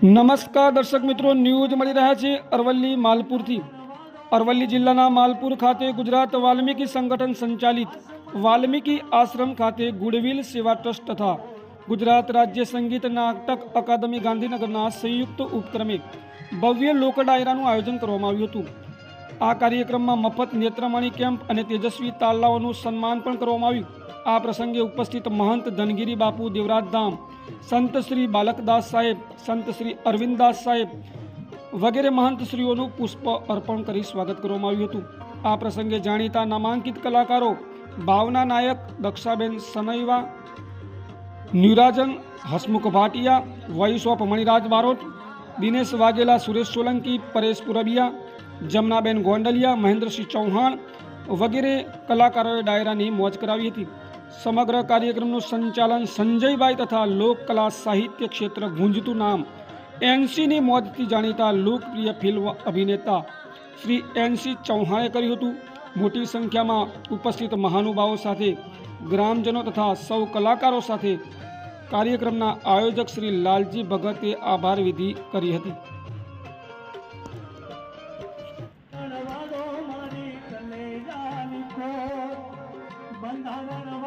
નમસ્કાર દર્શક મિત્રો, ન્યૂઝ મળી રહ્યા છે અરવલ્લી માલપુરથી. અરવલ્લી જિલ્લાના માલપુર ખાતે ગુજરાત વાલ્મીકી સંગઠન સંચાલિત વાલ્મીકી આશ્રમ ખાતે ગુડવિલ સેવા ટ્રસ્ટ તથા ગુજરાત રાજ્ય સંગીત નાટક અકાદમી ગાંધીનગરના સંયુક્ત ઉપક્રમે ભવ્ય લોક ડાયરાનું આયોજન કરવામાં આવ્યું હતું. આ કાર્યક્રમમાં મફત નેત્રમણી કેમ્પ અને તેજસ્વી તાલાઓનું સન્માન પણ કરવામાં આવ્યું. આ પ્રસંગે ઉપસ્થિત મહંત ધનગીરી બાપુ દેવરાજ ધામ, સંત શ્રી બાલકદાસ સાહેબ, સંત શ્રી અરવિંદદાસ સાહેબ વગેરે મહંતશ્રીઓનું પુષ્પ અર્પણ કરી સ્વાગત કરવામાં આવ્યું હતું. આ પ્રસંગે જાણીતા નામાંકિત કલાકારો ભાવના નાયક, દક્ષાબેન સનૈવા, ન્યુરાજન હસમુખ ભાટિયા, વોઇસ ઓફ મણિરાજ બારોટ, દિનેશ વાઘેલા, સુરેશ સોલંકી, પરેશ પુરબિયા જમનાબેન ગોંડલિયા, મહેન્દ્રસિંહ ચૌહાણ વગેરે કલાકારોએ ડાયરાની મોજ કરાવી હતી. સમગ્ર કાર્યક્રમનું સંચાલન સંજયભાઈ તથા લોકકલા સાહિત્ય ક્ષેત્ર ગુંજતું નામ એનસીની મોજથી જાણીતા લોકપ્રિય ફિલ્મ અભિનેતા શ્રી એનસી ચૌહાણે કર્યું હતું. મોટી સંખ્યામાં ઉપસ્થિત મહાનુભાવો સાથે, ગ્રામજનો તથા સૌ કલાકારો સાથે કાર્યક્રમના આયોજક શ્રી લાલજી ભગતે આભાર વિધિ કરી હતી. વાળો મારી કલેજાની કોટ બંધારણ